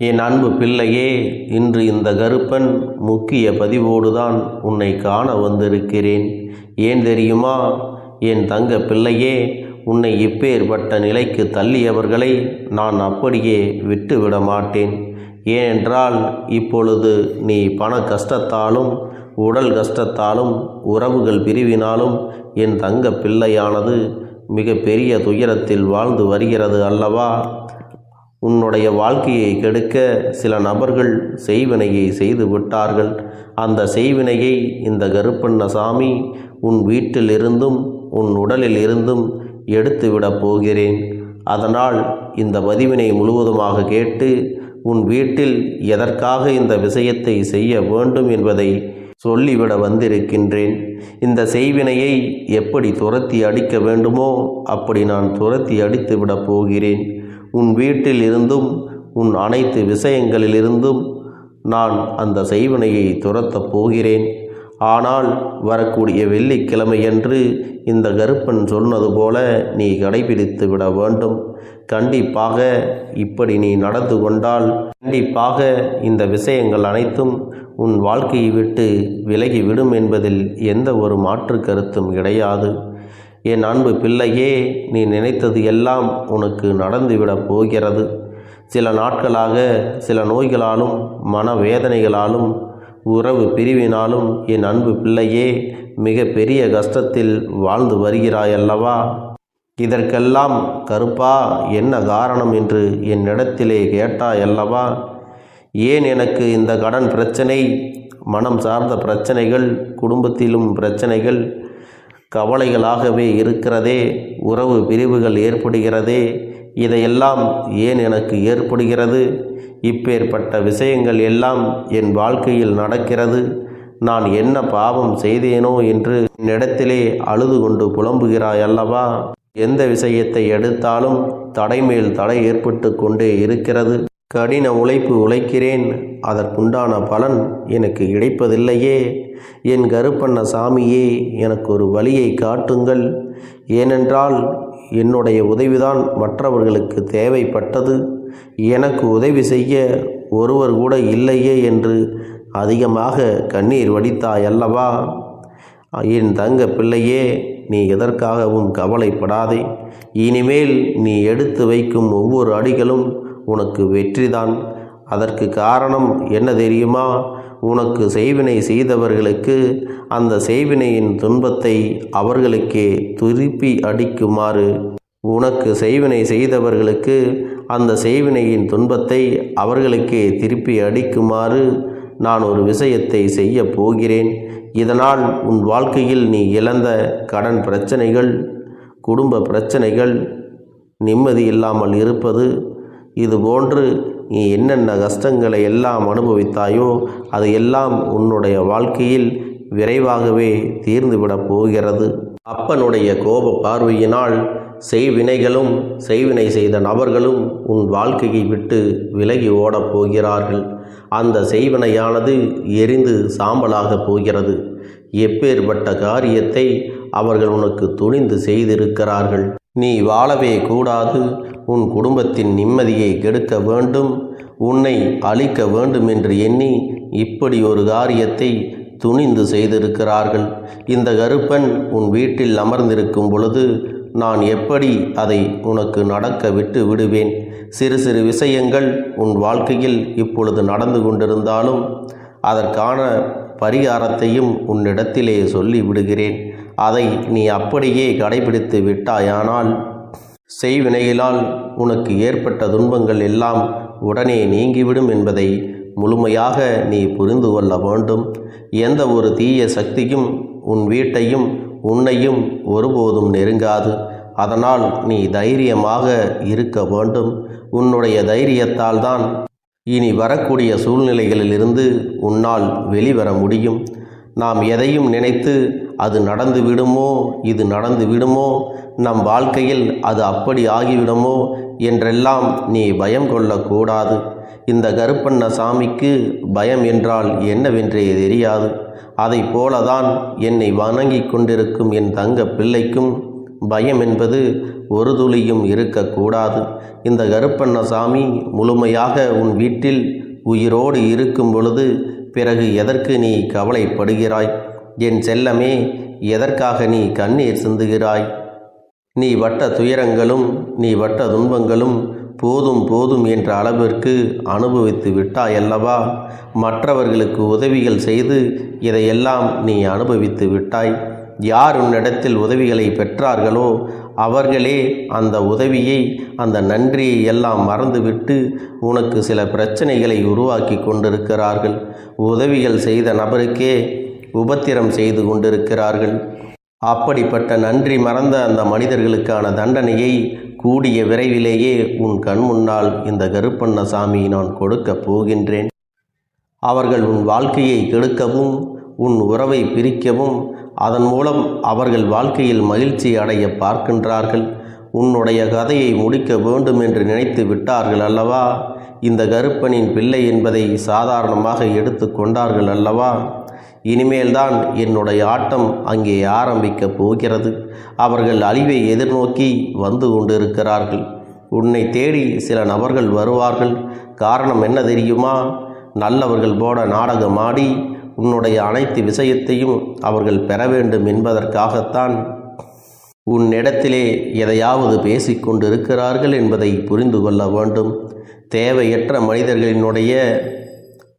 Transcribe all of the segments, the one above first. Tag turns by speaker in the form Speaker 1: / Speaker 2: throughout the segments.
Speaker 1: என் அன்பு பிள்ளையே இன்று இந்த கருப்பன் முக்கிய பதிவோடுதான் உன்னை காண வந்திருக்கிறேன். ஏன் தெரியுமா? என் தங்க பிள்ளையே உன்னை இப்பேற்பட்ட நிலைக்கு தள்ளியவர்களை நான் அப்படியே விட்டுவிட மாட்டேன். ஏனென்றால் இப்பொழுது நீ பண கஷ்டத்தாலும் உடல் கஷ்டத்தாலும் உறவுகள் பிரிவினாலும் என் தங்க பிள்ளையானது மிக பெரிய துயரத்தில் வாழ்ந்து வருகிறது அல்லவா? உன்னுடைய வாழ்க்கையை கெடுக்க சில நபர்கள் செய்வினையை செய்து விட்டார்கள். அந்த செய்வினையை இந்த கருப்பண்ணசாமி உன் வீட்டில் இருந்தும் உன் உடலில் இருந்தும் எடுத்துவிடப் போகிறேன். அதனால் இந்த பதிவினை முழுவதுமாக கேட்டு உன் வீட்டில் எதற்காக இந்த விஷயத்தை செய்ய வேண்டும் என்பதை சொல்லிவிட வந்திருக்கின்றேன். இந்த செய்வினையை எப்படி துரத்தி அடிக்க வேண்டுமோ அப்படி நான் துரத்தி அடித்து விடப் போகிறேன். உன் வீட்டில் இருந்தும் உன் அனைத்து விஷயங்களிலிருந்தும் நான் அந்த செய்வினையை துரத்தப் போகிறேன். ஆனால் வரக்கூடிய வெள்ளிக்கிழமையன்று இந்த கருப்பன் சொன்னது போல நீ கடைபிடித்து விட வேண்டும். கண்டிப்பாக இப்படி நீ நடந்து கொண்டால் கண்டிப்பாக இந்த விஷயங்கள் அனைத்தும் உன் வாழ்க்கையை விட்டு விலகிவிடும் என்பதில் எந்த ஒரு மாற்று கருத்தும் கிடையாது. என் அன்பு பிள்ளையே நீ நினைத்தது எல்லாம் உனக்கு நடந்துவிடப் போகிறது. சில நாட்களாக சில நோய்களாலும் மனவேதனைகளாலும் உறவு பிரிவினாலும் என் அன்பு பிள்ளையே மிக பெரிய கஷ்டத்தில் வாழ்ந்து வருகிறாயல்லவா? இதற்கெல்லாம் கருப்பா என்ன காரணம் என்று என்னிடத்திலே கேட்டாயல்லவா? ஏன் எனக்கு இந்த கடன் பிரச்சனை? மனம் சார்ந்த பிரச்சனைகள் குடும்பத்திலும் பிரச்சனைகள் கவலைகளாகவே இருக்கிறதே உறவு பிரிவுகள் ஏற்படுகிறதே இதையெல்லாம் ஏன் எனக்கு ஏற்படுகிறது? இப்பேற்பட்ட விஷயங்கள் எல்லாம் என் வாழ்க்கையில் நடக்கிறது. நான் என்ன பாவம் செய்தேனோ என்று என்னிடத்திலே அழுது கொண்டு புலம்புகிறாய் அல்லவா? எந்த விஷயத்தை எடுத்தாலும் தடைமேல் தடை ஏற்பட்டு கொண்டே இருக்கிறது. கடின உழைப்பு உழைக்கிறேன் அதற்குண்டான பலன் எனக்கு கிடைப்பதில்லையே. என் கருப்பண்ண சாமியே எனக்கு ஒரு வழியை காட்டுங்கள். ஏனென்றால் என்னுடைய உதவிதான் மற்றவர்களுக்கு தேவைப்பட்டது. எனக்கு உதவி செய்ய ஒருவர் கூட இல்லையே என்று அதிகமாக கண்ணீர் வடித்தாய் அல்லவா என் தங்க பிள்ளையே நீ எதற்காகவும் கவலைப்படாதே. இனிமேல் நீ எடுத்து வைக்கும் ஒவ்வொரு அடிகளும் உனக்கு வெற்றிதான். அதற்கு காரணம் என்ன தெரியுமா? உனக்கு செய்வினை செய்தவர்களுக்கு அந்த செய்வினையின் துன்பத்தை அவர்களுக்கே திருப்பி அடிக்குமாறு. உனக்கு செய்வினை செய்தவர்களுக்கு அந்த செய்வினையின் துன்பத்தை அவர்களுக்கே திருப்பி அடிக்குமாறு நான் ஒரு விஷயத்தை செய்ய போகிறேன். இதனால் உன் வாழ்க்கையில் நீ இழந்த கடன் பிரச்சனைகள் குடும்ப பிரச்சனைகள் நிம்மதி இல்லாமல் இருப்பது இதுபோன்று நீ என்னென்ன கஷ்டங்களை எல்லாம் அனுபவித்தாயோ அது எல்லாம் உன்னுடைய வாழ்க்கையில் விரைவாகவே தீர்ந்துவிடப் போகிறது. அப்பனுடைய கோப பார்வையினால் செய்வினைகளும் செய்வினை செய்த நபர்களும் உன் வாழ்க்கையை விட்டு விலகி ஓடப் போகிறார்கள். அந்த செய்வினையானது எரிந்து சாம்பலாகப் போகிறது. எப்பேற்பட்ட காரியத்தை அவர்கள் உனக்கு துணிந்து செய்திருக்கிறார்கள். நீ வாழவே கூடாது. உன் குடும்பத்தின் நிம்மதியை கெடுக்க வேண்டும். உன்னை அழிக்க வேண்டும் என்று எண்ணி இப்படி ஒரு காரியத்தை துணிந்து செய்திருக்கிறார்கள். இந்த கருப்பன் உன் வீட்டில் அமர்ந்திருக்கும் பொழுது நான் எப்படி அதை உனக்கு நடக்க விட்டு விடுவேன்? சிறு சிறு விஷயங்கள் உன் வாழ்க்கையில் இப்பொழுது நடந்து கொண்டிருந்தாலும் அதற்கான பரிகாரத்தையும் உன்னிடத்திலே சொல்லி விடுகிறேன். அதை நீ அப்படியே கடைபிடித்து விட்டாயானால் செய்வினையிலால் உனக்கு ஏற்பட்ட துன்பங்கள் எல்லாம் உடனே நீங்கிவிடும் என்பதை முழுமையாக நீ புரிந்து கொள்ள வேண்டும். எந்த ஒரு தீய சக்தியும் உன் வீட்டையும் உன்னையும் ஒருபோதும் நெருங்காது. அதனால் நீ தைரியமாக இருக்க வேண்டும். உன்னுடைய தைரியத்தால் தான் இனி வரக்கூடிய சூழ்நிலைகளிலிருந்து உன்னால் வெளிவர முடியும். நாம் எதையும் நினைத்து அது நடந்து விடுமோ? இது நடந்து விடுமோ? நம் வாழ்க்கையில் அது அப்படி ஆகிவிடுமோ? என்றெல்லாம் நீ பயம் கொள்ளக்கூடாது இந்த கருப்பண்ண சாமிக்கு பயம் என்றால் என்னவென்றே தெரியாது. அதை போலதான் என்னை வணங்கி கொண்டிருக்கும் என் தங்க பிள்ளைக்கும் பயம் என்பது ஒரு துளியும் இருக்கக்கூடாது இந்த கருப்பண்ணசாமி முழுமையாக உன் வீட்டில் உயிரோடு இருக்கும் பொழுது பிறகு எதற்கு நீ கவலைப்படுகிறாய்? என் செல்லமே எதற்காக நீ கண்ணீர் சிந்துகிறாய்? நீ வட்ட துயரங்களும் நீ வட்ட துன்பங்களும் போதும் போதும் என்ற அளவிற்கு அனுபவித்து விட்டாயல்லவா? மற்றவர்களுக்கு உதவிகள் செய்து இதையெல்லாம் நீ அனுபவித்து விட்டாய். யார் உன்னிடத்தில் உதவிகளை பெற்றார்களோ அவர்களே அந்த உதவியை அந்த நன்றியை எல்லாம் மறந்துவிட்டு உனக்கு சில பிரச்சனைகளை உருவாக்கி கொண்டிருக்கிறார்கள். உதவிகள் செய்த நபருக்கே உபத்திரம் செய்து கொண்டிருக்கிறார்கள். அப்படிப்பட்ட நன்றி மறந்த அந்த மனிதர்களுக்கான தண்டனையை கூடிய விரைவிலேயே உன் கண் முன்னால் இந்த கருப்பண்ணசாமி நான் கொடுக்கப் போகின்றேன். அவர்கள் உன் வாழ்க்கையை கெடுக்கவும் உன் உறவை பிரிக்கவும் அதன் மூலம் அவர்கள் வாழ்க்கையில் மகிழ்ச்சி அடைய பார்க்கின்றார்கள். உன்னுடைய கதையை முடிக்க வேண்டும் என்று நினைத்து விட்டார்கள் அல்லவா? இந்த கருப்பனின் பிள்ளை என்பதை சாதாரணமாக எடுத்து கொண்டார்கள் அல்லவா? இனிமேல்தான் என்னுடைய ஆட்டம் அங்கே ஆரம்பிக்கப் போகிறது. அவர்கள் அழிவை எதிர்நோக்கி வந்து கொண்டிருக்கிறார்கள். உன்னை தேடி சில நபர்கள் வருவார்கள். காரணம் என்ன தெரியுமா? நல்லவர்கள் போட நாடகமாடி உன்னுடைய அனைத்து விஷயத்தையும் அவர்கள் பெற வேண்டும் என்பதற்காகத்தான் உன்னிடத்திலே எதையாவது பேசிக்கொண்டிருக்கிறார்கள் என்பதை புரிந்து கொள்ள வேண்டும். தேவையற்ற மனிதர்களினுடைய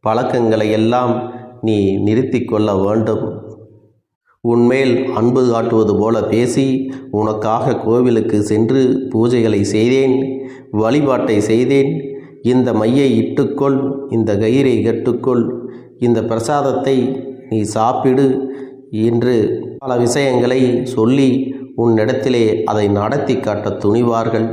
Speaker 1: பழக்கங்களை எல்லாம் நீ நிறுத்தி கொள்ள வேண்டும். உன்மேல் அன்பு காட்டுவது போல பேசி உனக்காக கோவிலுக்கு சென்று பூஜைகளை செய்தேன் வழிபாட்டை செய்தேன். இந்த மையை இட்டுக்கொள் இந்த கயிறை கட்டுக்கொள் இந்த பிரசாதத்தை நீ சாப்பிடு என்று பல விஷயங்களை சொல்லி உன்னிடத்திலே அதை நடத்தி காட்ட துணிவார்கள்.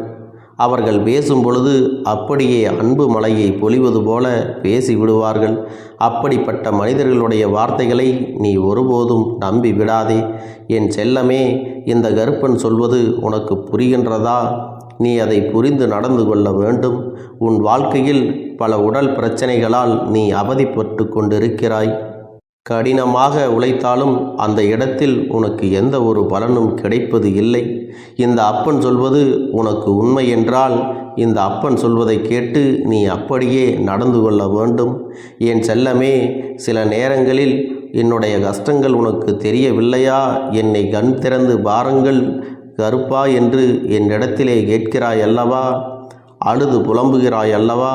Speaker 1: அவர்கள் பேசும் பொழுது அப்படியே அன்பு மலையை பொழிவது போல பேசி விடுவார்கள் அப்படிப்பட்ட மனிதர்களுடைய வார்த்தைகளை நீ ஒருபோதும் நம்பி விடாதே என் செல்லமே இந்த கருப்பன் சொல்வது உனக்கு புரிகின்றதா? நீ அதை புரிந்து நடந்து கொள்ள வேண்டும். உன் வாழ்க்கையில் பல உடல் பிரச்சனைகளால் நீ அவதிப்பட்டு கொண்டிருக்கிறாய். கடினமாக உழைத்தாலும் அந்த இடத்தில் உனக்கு எந்த ஒரு பலனும் கிடைப்பது இல்லை. இந்த அப்பன் சொல்வது உனக்கு உண்மை என்றால் இந்த அப்பன் சொல்வதை கேட்டு நீ அப்படியே நடந்து கொள்ள வேண்டும். என் செல்லமே சில நேரங்களில் என்னுடைய கஷ்டங்கள் உனக்கு தெரியவில்லையா? என்னை கண் திறந்து பாருங்கள் கருப்பா என்று என்னிடத்திலே கேட்கிறாய் அல்லவா? அழுது புலம்புகிறாய் அல்லவா?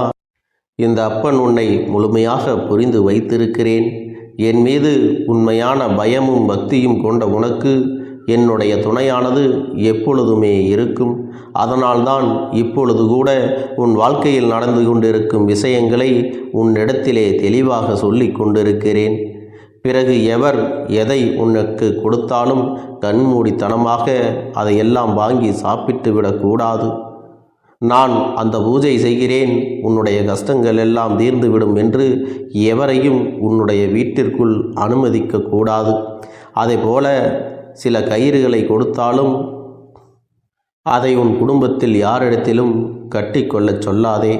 Speaker 1: இந்த அப்பன் உன்னை முழுமையாக புரிந்து வைத்திருக்கிறேன். என் மீது உண்மையான பயமும் பக்தியும் கொண்ட உனக்கு என்னுடைய துணையானது எப்பொழுதுமே இருக்கும். அதனால்தான் இப்பொழுது கூட உன் வாழ்க்கையில் நடந்து கொண்டிருக்கும் விஷயங்களை உன்னிடத்திலே தெளிவாக சொல்லி கொண்டிருக்கிறேன். பிறகு எவர் எதை உனக்கு கொடுத்தாலும் கண்மூடித்தனமாக அதையெல்லாம் வாங்கி சாப்பிட்டு விடக்கூடாது நான் அந்த பூஜை செய்கிறேன் உன்னுடைய கஷ்டங்கள் எல்லாம் தீர்ந்துவிடும் என்று எவரையும் உன்னுடைய வீட்டிற்குள் அனுமதிக்க கூடாது. போல சில கயிறுகளை கொடுத்தாலும் அதை உன் குடும்பத்தில் யாரிடத்திலும் கட்டிக்கொள்ளச் சொல்லாதே.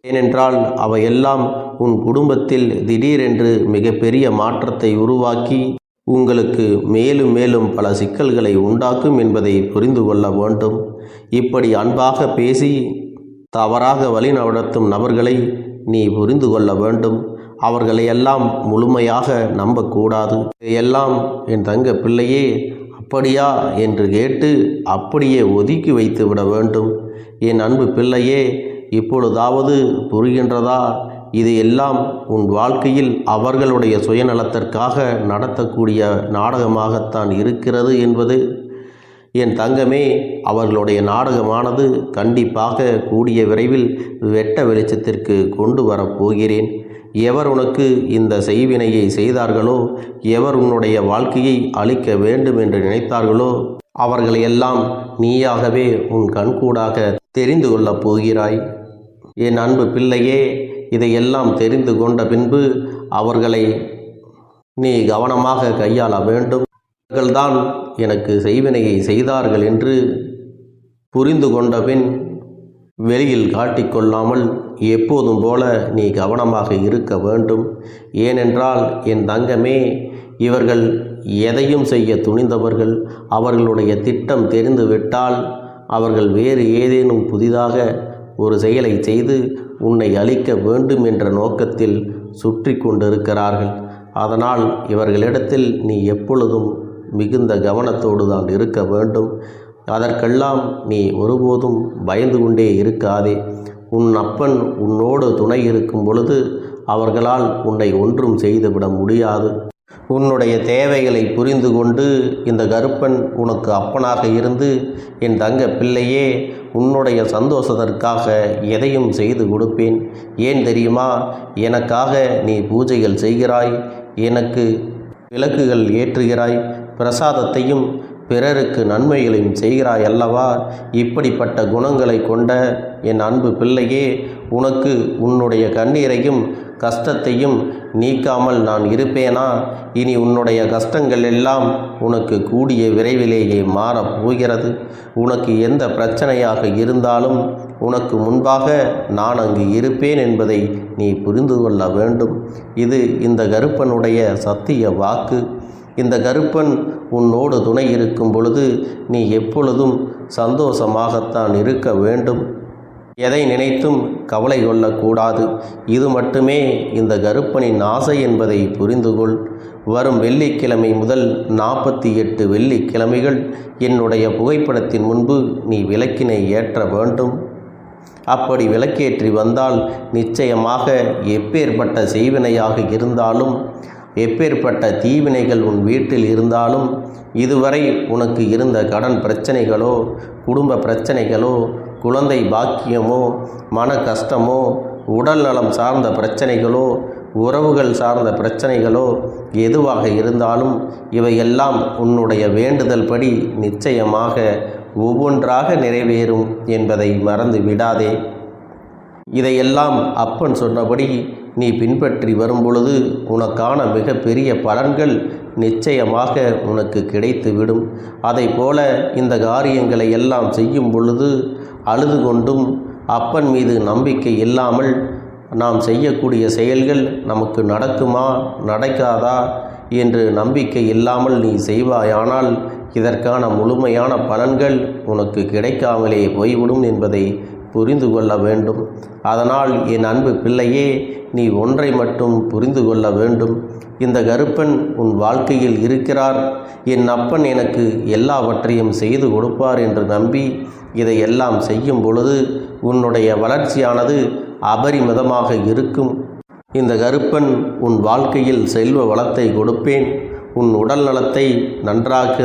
Speaker 1: ஏனென்றால் அவையெல்லாம் உன் குடும்பத்தில் திடீரென்று மிகப்பெரிய மாற்றத்தை உருவாக்கி உங்களுக்கு மேலும் மேலும் பல சிக்கல்களை உண்டாக்கும் என்பதை புரிந்து கொள்ள வேண்டும். இப்படி அன்பாக பேசி தவறாக வழி நடத்தும் நபர்களை நீ புரிந்து கொள்ள வேண்டும். அவர்களை எல்லாம் முழுமையாக நம்பக்கூடாது. எல்லாம் என் தங்க பிள்ளையே அப்படியா என்று கேட்டு அப்படியே ஒதுக்கி வைத்து விட வேண்டும். என் அன்பு பிள்ளையே இப்பொழுதாவது புரிகின்றதா? இது எல்லாம் உன் வாழ்க்கையில் அவர்களுடைய சுயநலத்திற்காக நடத்தக்கூடிய நாடகமாகத்தான் இருக்கிறது என்பது என் தங்கமே அவர்களுடைய நாடகமானது கண்டிப்பாக கூடிய விரைவில் வெட்ட வெளிச்சத்திற்கு கொண்டு வரப்போகிறேன் எவர் உனக்கு இந்த செய்வினையை செய்தார்களோ எவர் உன்னுடைய வாழ்க்கையை அழிக்க வேண்டும் என்று நினைத்தார்களோ அவர்களையெல்லாம் நீயாகவே உன் கண்கூடாக தெரிந்து கொள்ளப் போகிறாய். என் அன்பு பிள்ளையே இதையெல்லாம் தெரிந்து கொண்ட பின்பு அவர்களை நீ கவனமாக கையாள வேண்டும். இவர்கள்தான் எனக்கு செய்வினையை செய்தார்கள் என்று புரிந்து கொண்ட பின் வெளியில் காட்டிக்கொள்ளாமல் எப்போதும் போல நீ கவனமாக இருக்க வேண்டும். ஏனென்றால் என் தங்கமே இவர்கள் எதையும் செய்ய துணிந்தவர்கள். அவர்களுடைய திட்டம் தெரிந்துவிட்டால் அவர்கள் வேறு ஏதேனும் புதிதாக ஒரு செயலை செய்து உன்னை அழிக்க வேண்டும் என்ற நோக்கத்தில் சுற்றி கொண்டிருக்கிறார்கள் அதனால் இவர்களிடத்தில் நீ எப்பொழுதும் மிகுந்த கவனத்தோடு தான் இருக்க வேண்டும். அதற்கெல்லாம் நீ ஒருபோதும் பயந்து கொண்டே இருக்காதே. உன் அப்பன் உன்னோடு துணை இருக்கும் பொழுது அவர்களால் உன்னை ஒன்றும் செய்துவிட முடியாது. உன்னுடைய தேவைகளை புரிந்து கொண்டு இந்த கருப்பன் உனக்கு அப்பனாக இருந்து என் தங்க பிள்ளையே உன்னுடைய சந்தோஷத்திற்காக எதையும் செய்து கொடுப்பேன். ஏன் தெரியுமா? எனக்காக நீ பூஜைகள் செய்கிறாய். எனக்கு விளக்குகள் ஏற்றுகிறாய். பிரசாதத்தையும் பிறருக்கு நன்மைகளையும் செய்கிறாய் அல்லவா இப்படிப்பட்ட குணங்களை கொண்ட என் அன்பு பிள்ளையே உனக்கு உன்னுடைய கண்ணீரையும் கஷ்டத்தையும் நீக்காமல் நான் இருப்பேனா? இனி உன்னுடைய கஷ்டங்கள் எல்லாம் உனக்கு கூடிய விரைவிலேயே மாறப் போகிறது. உனக்கு எந்த பிரச்சனையாக இருந்தாலும் உனக்கு முன்பாக நான் அங்கு இருப்பேன் என்பதை நீ புரிந்து கொள்ள வேண்டும். இது இந்த கருப்பனுடைய சத்திய வாக்கு. இந்த கருப்பன் உன்னோடு துணை இருக்கும் பொழுது நீ எப்பொழுதும் சந்தோஷமாகத்தான் இருக்க வேண்டும். எதை நினைத்தும் கவலை கொள்ளக்கூடாது. இது மட்டுமே இந்த கருப்பனின் ஆசை என்பதை புரிந்து கொள் வரும் வெள்ளிக்கிழமை முதல் நாற்பத்தி எட்டு வெள்ளிக்கிழமைகள் என்னுடைய புகைப்படத்தின் முன்பு நீ விளக்கினை ஏற்ற வேண்டும். அப்படி விளக்கேற்றி வந்தால் நிச்சயமாக எப்பேற்பட்ட செய்வினையாக இருந்தாலும் எப்பேற்பட்ட தீவினைகள் உன் வீட்டில் இருந்தாலும் இதுவரை உனக்கு இருந்த கடன் பிரச்சனைகளோ குடும்ப பிரச்சனைகளோ குழந்தை பாக்கியமோ மன கஷ்டமோ உடல் நலம் சார்ந்த பிரச்சனைகளோ உறவுகள் சார்ந்த பிரச்சனைகளோ எதுவாக இருந்தாலும் இவையெல்லாம் உன்னுடைய வேண்டுதல் படி நிச்சயமாக ஒவ்வொன்றாக நிறைவேறும் என்பதை மறந்து விடாதே. இதையெல்லாம் அப்பன் சொன்னபடி நீ பின்பற்றி வரும்பொழுது உனக்கான மிகப்பெரிய பலன்கள் நிச்சயமாக உனக்கு கிடைத்துவிடும். அதை போல இந்த காரியங்களை எல்லாம் செய்யும் பொழுது அழுது கொண்டும் அப்பன் மீது நம்பிக்கை இல்லாமல் நாம் செய்யக்கூடிய செயல்கள் நமக்கு நடக்குமா நடக்காதா என்று நம்பிக்கை இல்லாமல் நீ செய்வாயானால் இதற்கான முழுமையான பலன்கள் உனக்கு கிடைக்காமலே போய்விடும் என்பதை புரிந்து கொள்ள வேண்டும். அதனால் என் அன்பு பிள்ளையே நீ ஒன்றை மட்டும் புரிந்து கொள்ள வேண்டும். இந்த கருப்பன் உன் வாழ்க்கையில் இருக்கிறார். என் அப்பன் எனக்கு எல்லாவற்றையும் செய்து கொடுப்பார் என்று நம்பி இதையெல்லாம் செய்யும் பொழுது உன்னுடைய வளர்ச்சியானது அபரிமிதமாக இருக்கும். இந்த கருப்பன் உன் வாழ்க்கையில் செல்வ வளத்தை கொடுப்பேன். உன் உடல் நலத்தை நன்றாக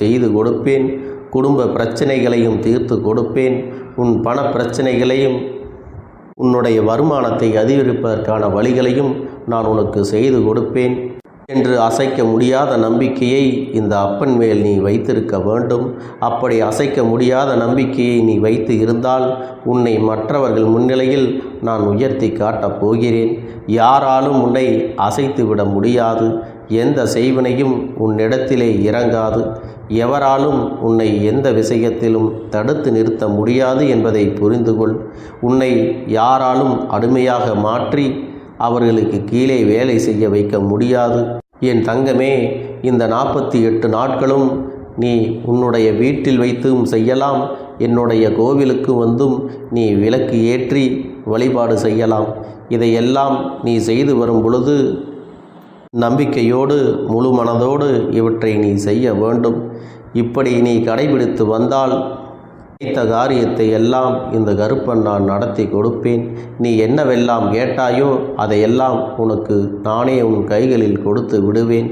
Speaker 1: செய்து கொடுப்பேன். குடும்ப பிரச்சனைகளையும் தீர்த்து கொடுப்பேன். உன் பண பிரச்சனைகளையும் உன்னுடைய வருமானத்தை அதிகரிப்பதற்கான வழிகளையும் நான் உனக்கு செய்து கொடுப்பேன் என்று அசைக்க முடியாத நம்பிக்கையை இந்த அப்பன் மேல் நீ வைத்திருக்க வேண்டும். அப்படி அசைக்க முடியாத நம்பிக்கையை நீ வைத்து இருந்தால் உன்னை மற்றவர்கள் முன்னிலையில் நான் உயர்த்தி காட்டப் போகிறேன். யாராலும் உன்னை அசைத்து விட முடியாது. எந்த செய்வினையும் உன்னிடத்திலே இறங்காது. எவராலும் உன்னை எந்த விஷயத்திலும் தடுத்து நிறுத்த முடியாது என்பதை புரிந்து கொள் உன்னை யாராலும் அடிமையாக மாற்றி அவர்களுக்கு கீழே வேலை செய்ய வைக்க முடியாது. என் தங்கமே இந்த நாற்பத்தி எட்டு நாட்களும் நீ உன்னுடைய வீட்டில் வைத்தும் செய்யலாம். என்னுடைய கோவிலுக்கு வந்தும் நீ விளக்கு ஏற்றி வழிபாடு செய்யலாம். இதையெல்லாம் நீ செய்து வரும் பொழுது நம்பிக்கையோடு முழு மனதோடு இவற்றை நீ செய்ய வேண்டும். இப்படி நீ கடைபிடித்து வந்தால் நினைத்த காரியத்தை எல்லாம் இந்த கருப்பன் நான் நடத்தி கொடுப்பேன். நீ என்னவெல்லாம் கேட்டாயோ அதையெல்லாம் உனக்கு நானே உன் கைகளில் கொடுத்து விடுவேன்.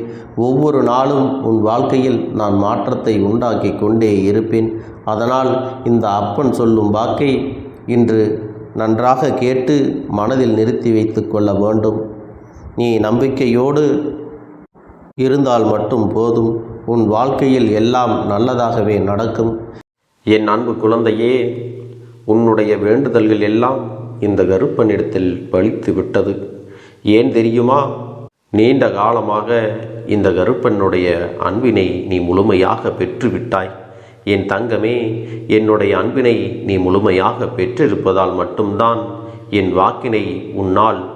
Speaker 1: ஒவ்வொரு நாளும் உன் வாழ்க்கையில் நான் மாற்றத்தை உண்டாக்கி கொண்டே இருப்பேன். அதனால் இந்த அப்பன் சொல்லும் வாக்கை இன்று நன்றாக கேட்டு மனதில் நிறுத்தி வைத்து கொள்ள வேண்டும். நீ நம்பிக்கையோடு இருந்தால் மட்டும் போதும். உன் வாழ்க்கையில் எல்லாம் நல்லதாகவே நடக்கும். என் அன்பு குழந்தையே உன்னுடைய வேண்டுதல்கள் எல்லாம் இந்த கருப்பனிடத்தில் பலித்து விட்டது. ஏன் தெரியுமா? நீண்ட காலமாக இந்த கருப்பனுடைய அன்பினை நீ முழுமையாக பெற்றுவிட்டாய். என் தங்கமே என்னுடைய அன்பினை நீ முழுமையாக பெற்றிருப்பதால் மட்டும்தான் என் வாக்கினை உன்னால்